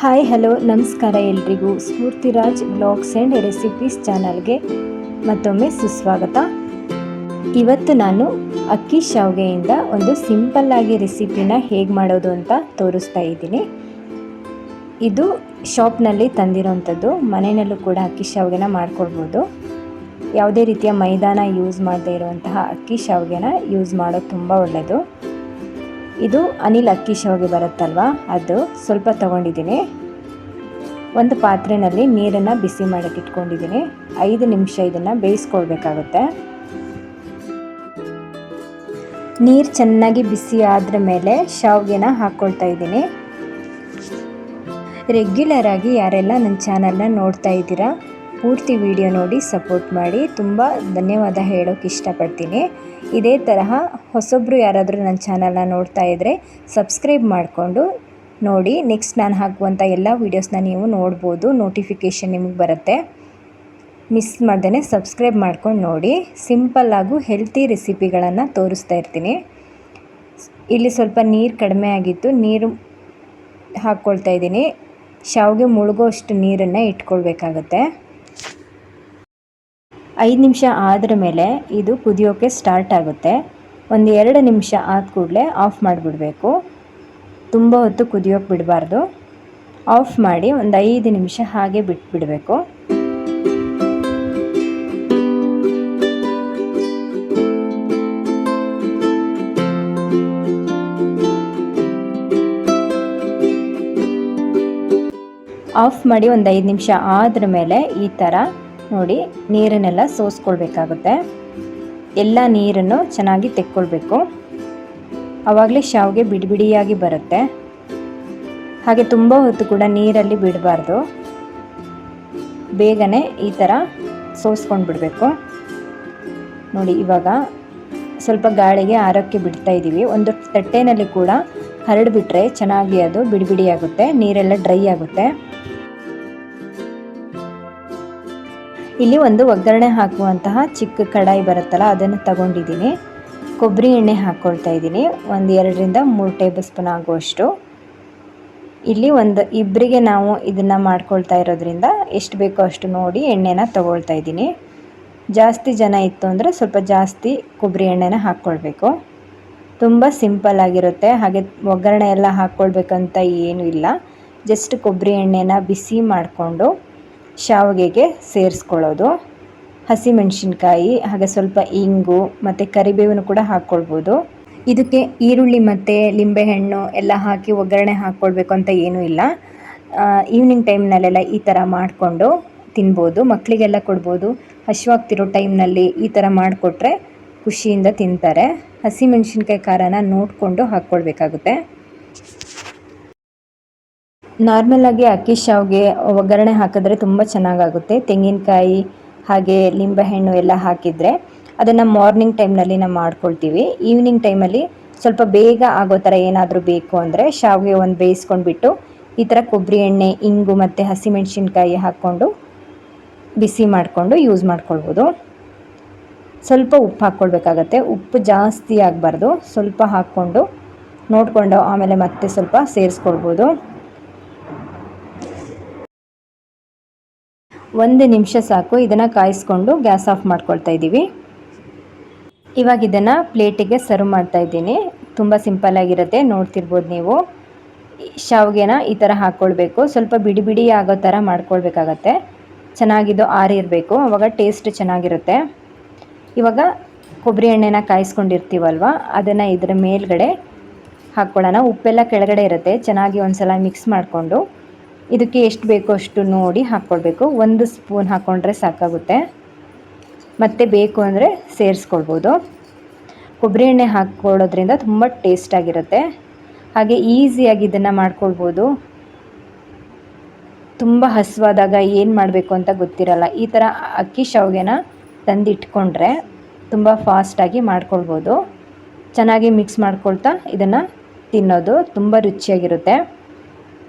Hi, hello, ನಮಸ್ಕಾರ ಎಲ್ರಿಗೂ. ಸ್ಫೂರ್ತಿರಾಜ್ blogs and recipes ಚಾನಲ್ಗೆ ಮತ್ತೊಮ್ಮೆ ಸುಸ್ವಾಗತ. ಇವತ್ತು ನಾನು ಅಕ್ಕಿ ಶಾವಿಗೆಯಿಂದ ಒಂದು ಸಿಂಪಲ್ಲಾಗಿ ರೆಸಿಪಿನ ಹೇಗೆ ಮಾಡೋದು ಅಂತ ತೋರಿಸ್ತಾ ಇದ್ದೀನಿ. ಇದು ಶಾಪ್ನಲ್ಲಿ ತಂದಿರೋಂಥದ್ದು. ಮನೆಯಲ್ಲೂ ಕೂಡ ಅಕ್ಕಿ ಶಾವಿಗೆನ ಮಾಡ್ಕೊಳ್ಬೋದು. ಯಾವುದೇ ರೀತಿಯ ಮೈದಾನ ಯೂಸ್ ಮಾಡದೇ ಇರುವಂತಹ ಅಕ್ಕಿ ಶಾವಿಗೆನ ಯೂಸ್ ಮಾಡೋದು ತುಂಬ ಒಳ್ಳೆಯದು ಇದು ಅನಿಲ್ ಅಕ್ಕಿ ಶಾವಿಗೆ ಬರುತ್ತಲ್ವ? ಅದು ಸ್ವಲ್ಪ ತಗೊಂಡಿದ್ದೀನಿ. ಒಂದು ಪಾತ್ರೆಯಲ್ಲಿ ನೀರನ್ನು ಬಿಸಿ ಮಾಡೋಕ್ಕೆ ಇಟ್ಕೊಂಡಿದ್ದೀನಿ. ಐದು ನಿಮಿಷ ಇದನ್ನು ಬೇಯಿಸ್ಕೊಳ್ಬೇಕಾಗುತ್ತೆ. ನೀರು ಚೆನ್ನಾಗಿ ಬಿಸಿ ಆದ್ರ ಮೇಲೆ ಶಾವಿಗೆನ ಹಾಕ್ಕೊಳ್ತಾ ಇದ್ದೀನಿ. ರೆಗ್ಯುಲರಾಗಿ ಯಾರೆಲ್ಲ ನನ್ನ ಚಾನಲ್ನ ನೋಡ್ತಾ ಇದ್ದೀರಾ ಪೂರ್ತಿ ವಿಡಿಯೋ ನೋಡಿ ಸಪೋರ್ಟ್ ಮಾಡಿ. ತುಂಬ ಧನ್ಯವಾದ ಹೇಳೋಕೆ ಇಷ್ಟಪಡ್ತೀನಿ. ಇದೇ ತರಹ ಹೊಸೊಬ್ಬರು ಯಾರಾದರೂ ನನ್ನ ಚಾನಲ್ನ ನೋಡ್ತಾ ಇದ್ದರೆ ಸಬ್ಸ್ಕ್ರೈಬ್ ಮಾಡಿಕೊಂಡು ನೋಡಿ. ನೆಕ್ಸ್ಟ್ ನಾನು ಹಾಕುವಂಥ ಎಲ್ಲ ವೀಡಿಯೋಸ್ನ ನೀವು ನೋಡ್ಬೋದು. ನೋಟಿಫಿಕೇಷನ್ ನಿಮಗೆ ಬರುತ್ತೆ. ಮಿಸ್ ಮಾಡ್ದೇ ಸಬ್ಸ್ಕ್ರೈಬ್ ಮಾಡ್ಕೊಂಡು ನೋಡಿ. ಸಿಂಪಲ್ಲಾಗೂ ಹೆಲ್ತಿ ರೆಸಿಪಿಗಳನ್ನು ತೋರಿಸ್ತಾ ಇರ್ತೀನಿ. ಇಲ್ಲಿ ಸ್ವಲ್ಪ ನೀರು ಕಡಿಮೆ ಆಗಿತ್ತು. ನೀರು ಹಾಕ್ಕೊಳ್ತಾ ಇದ್ದೀನಿ. ಶಾವಿಗೆ ಮುಳುಗೋ ಅಷ್ಟು ನೀರನ್ನು ಇಟ್ಕೊಳ್ಬೇಕಾಗತ್ತೆ. ಐದು ನಿಮಿಷ ಆದ್ರ ಮೇಲೆ ಇದು ಕುದಿಯೋಕ್ಕೆ ಸ್ಟಾರ್ಟ್ ಆಗುತ್ತೆ. ಒಂದು ಎರಡು ನಿಮಿಷ ಆದ ಕೂಡಲೇ ಆಫ್ ಮಾಡಿಬಿಡಬೇಕು. ತುಂಬ ಹೊತ್ತು ಕುದಿಯೋಕ್ಕೆ ಬಿಡಬಾರ್ದು. ಆಫ್ ಮಾಡಿ ಒಂದು ಐದು ನಿಮಿಷ ಹಾಗೆ ಬಿಟ್ಬಿಡಬೇಕು. ಆಫ್ ಮಾಡಿ ಒಂದು ಐದು ನಿಮಿಷ ಆದ್ರ ಮೇಲೆ ಈ ಥರ ನೋಡಿ ನೀರನ್ನೆಲ್ಲ ಸೋಸ್ಕೊಳ್ಬೇಕಾಗುತ್ತೆ. ಎಲ್ಲ ನೀರನ್ನು ಚೆನ್ನಾಗಿ ತೆಕ್ಕೊಳ್ಬೇಕು. ಆವಾಗಲೇ ಶಾವಿಗೆ ಬಿಡಿ ಬಿಡಿಯಾಗಿ ಬರುತ್ತೆ. ಹಾಗೆ ತುಂಬ ಹೊತ್ತು ಕೂಡ ನೀರಲ್ಲಿ ಬಿಡಬಾರ್ದು. ಬೇಗನೆ ಈ ಥರ ಸೋಸ್ಕೊಂಡು ಬಿಡಬೇಕು ನೋಡಿ ಇವಾಗ ಸ್ವಲ್ಪ ಗಾಳಿಗೆ ಆರೋಕ್ಕೆ ಬಿಡ್ತಾ ಇದ್ದೀವಿ. ಒಂದು ತಟ್ಟೆನಲ್ಲಿ ಕೂಡ ಹರಡಿಬಿಟ್ರೆ ಚೆನ್ನಾಗಿ ಅದು ಬಿಡಿ ಬಿಡಿಯಾಗುತ್ತೆ ನೀರೆಲ್ಲ ಡ್ರೈ ಆಗುತ್ತೆ. ಇಲ್ಲಿ ಒಂದು ಒಗ್ಗರಣೆ ಹಾಕುವಂತಹ ಚಿಕ್ಕ ಕಡಾಯಿ ಬರುತ್ತಲ್ಲ, ಅದನ್ನು ತಗೊಂಡಿದ್ದೀನಿ. ಕೊಬ್ಬರಿ ಎಣ್ಣೆ ಹಾಕ್ಕೊಳ್ತಾ ಇದ್ದೀನಿ. ಒಂದು ಎರಡರಿಂದ ಮೂರು ಟೇಬಲ್ ಸ್ಪೂನ್ ಆಗುವಷ್ಟು. ಇಲ್ಲಿ ಒಂದು ಇಬ್ಬರಿಗೆ ನಾವು ಇದನ್ನು ಮಾಡ್ಕೊಳ್ತಾ ಇರೋದ್ರಿಂದ ಎಷ್ಟು ಬೇಕೋ ಅಷ್ಟು ನೋಡಿ ಎಣ್ಣೆನ ತಗೊಳ್ತಾ ಇದ್ದೀನಿ. ಜಾಸ್ತಿ ಜನ ಇತ್ತು ಅಂದರೆ ಸ್ವಲ್ಪ ಜಾಸ್ತಿ ಕೊಬ್ಬರಿ ಎಣ್ಣೆನ ಹಾಕ್ಕೊಳ್ಬೇಕು ತುಂಬ ಸಿಂಪಲ್ ಆಗಿರುತ್ತೆ. ಹಾಗೆ ಒಗ್ಗರಣೆ ಎಲ್ಲ ಹಾಕ್ಕೊಳ್ಬೇಕಂತ ಏನೂ ಇಲ್ಲ. ಜಸ್ಟ್ ಕೊಬ್ಬರಿ ಎಣ್ಣೆನ ಬಿಸಿ ಮಾಡಿಕೊಂಡು ಶಾವಿಗೆಗೆ ಸೇರಿಸ್ಕೊಳ್ಳೋದು. ಹಸಿಮೆಣಸಿನ್ಕಾಯಿ, ಹಾಗೆ ಸ್ವಲ್ಪ ಇಂಗು, ಮತ್ತು ಕರಿಬೇವನ್ನು ಕೂಡ ಹಾಕ್ಕೊಳ್ಬೋದು. ಇದಕ್ಕೆ ಈರುಳ್ಳಿ ಮತ್ತು ಲಿಂಬೆಹಣ್ಣು ಎಲ್ಲ ಹಾಕಿ ಒಗ್ಗರಣೆ ಹಾಕ್ಕೊಳ್ಬೇಕು ಅಂತ ಏನೂ ಇಲ್ಲ. ಈವ್ನಿಂಗ್ ಟೈಮ್ನಲ್ಲೆಲ್ಲ ಈ ಥರ ಮಾಡಿಕೊಂಡು ತಿನ್ಬೋದು. ಮಕ್ಕಳಿಗೆಲ್ಲ ಕೊಡ್ಬೋದು. ಹಸಿವಾಗ್ತಿರೋ ಟೈಮ್ನಲ್ಲಿ ಈ ಥರ ಮಾಡಿಕೊಟ್ರೆ ಖುಷಿಯಿಂದ ತಿಂತಾರೆ. ಹಸಿಮೆಣಸಿನ್ಕಾಯಿ ಖಾರನ ನೋಡಿಕೊಂಡು ಹಾಕ್ಕೊಳ್ಬೇಕಾಗುತ್ತೆ. ನಾರ್ಮಲಾಗಿ ಅಕ್ಕಿ ಶಾವಿಗೆ ಒಗ್ಗರಣೆ ಹಾಕಿದ್ರೆ ತುಂಬ ಚೆನ್ನಾಗಾಗುತ್ತೆ. ತೆಂಗಿನಕಾಯಿ ಹಾಗೆ ಲಿಂಬೆಹಣ್ಣು ಎಲ್ಲ ಹಾಕಿದರೆ ಅದನ್ನು ಮಾರ್ನಿಂಗ್ ಟೈಮ್ನಲ್ಲಿ ನಾವು ಮಾಡ್ಕೊಳ್ತೀವಿ. ಈವ್ನಿಂಗ್ ಟೈಮಲ್ಲಿ ಸ್ವಲ್ಪ ಬೇಗ ಆಗೋ ಥರ ಏನಾದರೂ ಬೇಕು ಅಂದರೆ ಶಾವಿಗೆ ಒಂದು ಬೇಯಿಸ್ಕೊಂಡ್ಬಿಟ್ಟು ಈ ಥರ ಕೊಬ್ಬರಿ ಎಣ್ಣೆ, ಇಂಗು ಮತ್ತು ಹಸಿಮೆಣಸಿನ್ಕಾಯಿ ಹಾಕ್ಕೊಂಡು ಬಿಸಿ ಮಾಡಿಕೊಂಡು ಯೂಸ್ ಮಾಡ್ಕೊಳ್ಬೋದು. ಸ್ವಲ್ಪ ಉಪ್ಪು ಹಾಕ್ಕೊಳ್ಬೇಕಾಗತ್ತೆ. ಉಪ್ಪು ಜಾಸ್ತಿ ಆಗಬಾರ್ದು. ಸ್ವಲ್ಪ ಹಾಕ್ಕೊಂಡು ನೋಡಿಕೊಂಡು ಆಮೇಲೆ ಮತ್ತೆ ಸ್ವಲ್ಪ ಸೇರಿಸ್ಕೊಳ್ಬೋದು. ಒಂದು ನಿಮಿಷ ಸಾಕು, ಇದನ್ನು ಕಾಯಿಸ್ಕೊಂಡು ಗ್ಯಾಸ್ ಆಫ್ ಮಾಡ್ಕೊಳ್ತಾ ಇದ್ದೀವಿ. ಇವಾಗ ಇದನ್ನು ಪ್ಲೇಟಿಗೆ ಸರ್ವ್ ಮಾಡ್ತಾ ಇದ್ದೀನಿ. ತುಂಬ ಸಿಂಪಲ್ಲಾಗಿರುತ್ತೆ ನೋಡ್ತಿರ್ಬೋದು ನೀವು. ಶಾವಿಗೆನ ಈ ಥರ ಹಾಕ್ಕೊಳ್ಬೇಕು ಸ್ವಲ್ಪ ಬಿಡಿ ಬಿಡಿ ಆಗೋ ಥರ ಮಾಡ್ಕೊಳ್ಬೇಕಾಗತ್ತೆ. ಚೆನ್ನಾಗಿದ್ದು ಆರಿರಬೇಕು, ಅವಾಗ ಟೇಸ್ಟ್ ಚೆನ್ನಾಗಿರುತ್ತೆ. ಇವಾಗ ಕೊಬ್ಬರಿ ಎಣ್ಣೆನ ಕಾಯಿಸ್ಕೊಂಡಿರ್ತೀವಲ್ವ, ಅದನ್ನು ಇದರ ಮೇಲ್ಗಡೆ ಹಾಕ್ಕೊಳ್ಳೋಣ ಉಪ್ಪೆಲ್ಲ ಕೆಳಗಡೆ ಇರುತ್ತೆ, ಚೆನ್ನಾಗಿ ಒಂದು ಸಲ ಮಿಕ್ಸ್ ಮಾಡಿಕೊಂಡು. ಇದಕ್ಕೆ ಎಷ್ಟು ಬೇಕೋ ಅಷ್ಟು ನೋಡಿ ಹಾಕ್ಕೊಳ್ಬೇಕು ಒಂದು ಸ್ಪೂನ್ ಹಾಕ್ಕೊಂಡ್ರೆ ಸಾಕಾಗುತ್ತೆ. ಮತ್ತು ಬೇಕು ಅಂದರೆ ಸೇರಿಸ್ಕೊಳ್ಬೋದು. ಕೊಬ್ಬರಿ ಎಣ್ಣೆ ಹಾಕ್ಕೊಳ್ಳೋದ್ರಿಂದ ತುಂಬ ಟೇಸ್ಟಾಗಿರುತ್ತೆ ಹಾಗೆ ಈಸಿಯಾಗಿ ಇದನ್ನು ಮಾಡ್ಕೊಳ್ಬೋದು. ತುಂಬ ಹಸುವಾದಾಗ ಏನು ಮಾಡಬೇಕು ಅಂತ ಗೊತ್ತಿರಲ್ಲ. ಈ ಥರ ಅಕ್ಕಿ ಶಾವಿಗೆನ ತಂದಿಟ್ಕೊಂಡ್ರೆ ತುಂಬ ಫಾಸ್ಟಾಗಿ ಮಾಡ್ಕೊಳ್ಬೋದು. ಚೆನ್ನಾಗಿ ಮಿಕ್ಸ್ ಮಾಡ್ಕೊಳ್ತಾ ಇದನ್ನು ತಿನ್ನೋದು ತುಂಬ ರುಚಿಯಾಗಿರುತ್ತೆ.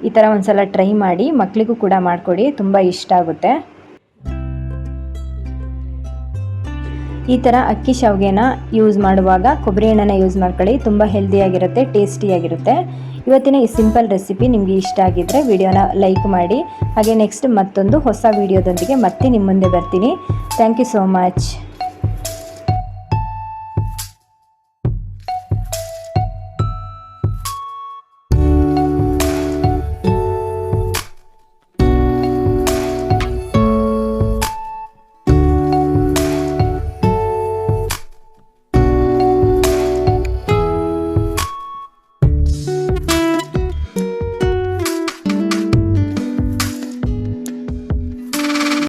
ಈ ಥರ ಒಂದು ಸಲ ಟ್ರೈ ಮಾಡಿ ಮಕ್ಕಳಿಗೂ ಕೂಡ ಮಾಡಿಕೊಡಿ, ತುಂಬ ಇಷ್ಟ ಆಗುತ್ತೆ. ಈ ಥರ ಅಕ್ಕಿ ಶಾವಿಗೆನ ಯೂಸ್ ಮಾಡುವಾಗ ಕೊಬ್ಬರಿ ಎಣ್ಣೆನ ಯೂಸ್ ಮಾಡ್ಕೊಳ್ಳಿ, ತುಂಬ ಹೆಲ್ದಿಯಾಗಿರುತ್ತೆ ಟೇಸ್ಟಿಯಾಗಿರುತ್ತೆ ಇವತ್ತಿನ ಈ ಸಿಂಪಲ್ ರೆಸಿಪಿ ನಿಮಗೆ ಇಷ್ಟ ಆಗಿದ್ದರೆ ವಿಡಿಯೋನ ಲೈಕ್ ಮಾಡಿ. ಹಾಗೆ ನೆಕ್ಸ್ಟ್ ಮತ್ತೊಂದು ಹೊಸ ವಿಡಿಯೋದೊಂದಿಗೆ ಮತ್ತೆ ನಿಮ್ಮ ಮುಂದೆ ಬರ್ತೀನಿ. Thank you so much